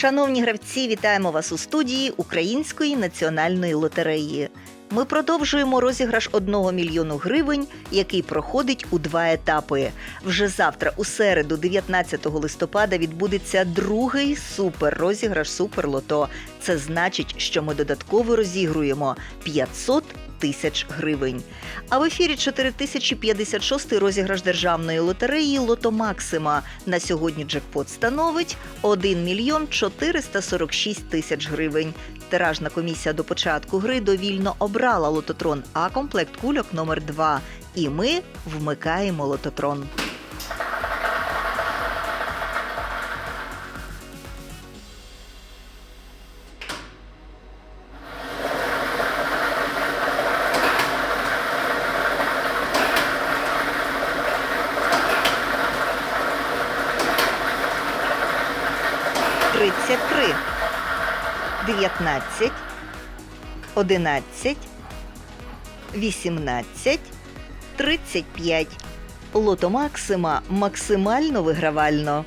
Шановні гравці, вітаємо вас у студії Української національної лотереї. Ми продовжуємо розіграш 1 мільйону гривень, який проходить у два етапи. Вже завтра, у середу, 19 листопада, відбудеться другий супер розіграш Суперлото. Це значить, що ми додатково розігруємо 500 тисяч гривень. А в ефірі 4056 розіграш державної лотереї Лото Максима. На сьогодні джекпот становить 1 мільйон 446 тисяч гривень. Тиражна комісія до початку гри довільно обрала лототрон А комплект кульок номер 2 І ми вмикаємо лототрон. Тридцять три. 19, 11, 18, 35. Лото Максима максимально вигравально.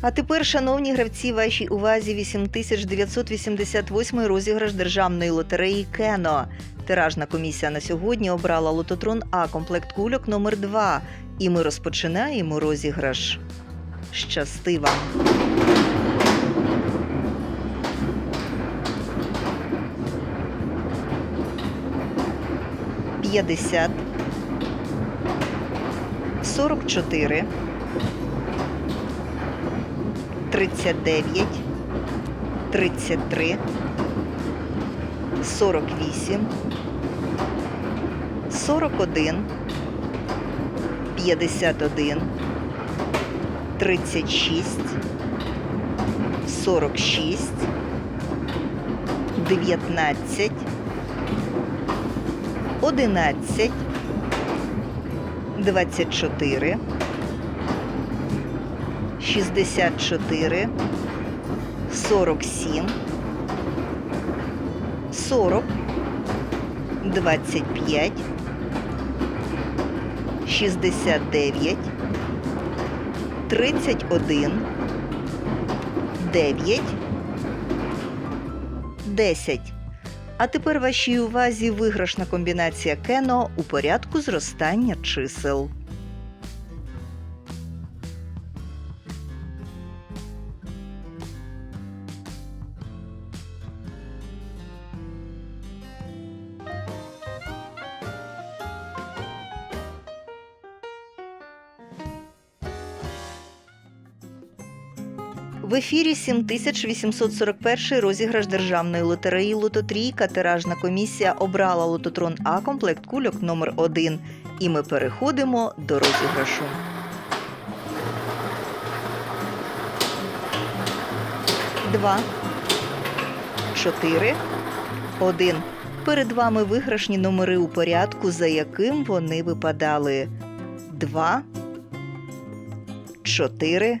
А тепер, шановні гравці, вашій увазі 8988 розіграш державної лотереї Кено. Тиражна комісія на сьогодні обрала лототрон А комплект кульок номер 2 І ми розпочинаємо розіграш. Щасти вам! П'ятдесят. Сорок чотири. 39, 33, 48, 41, 51, 36, 46, 19, 11, 24, 64, 47, 40, 25, 69, 31, 9, 10. А тепер вашій увазі виграшна комбінація кено у порядку зростання чисел. В ефірі 7841 розіграш державної лотереї Лототрійка. Тиражна комісія обрала лототрон А комплект кульок номер 1 І ми переходимо до розіграшу. Два, чотири, один. Перед вами виграшні номери у порядку, за яким вони випадали. Два, чотири,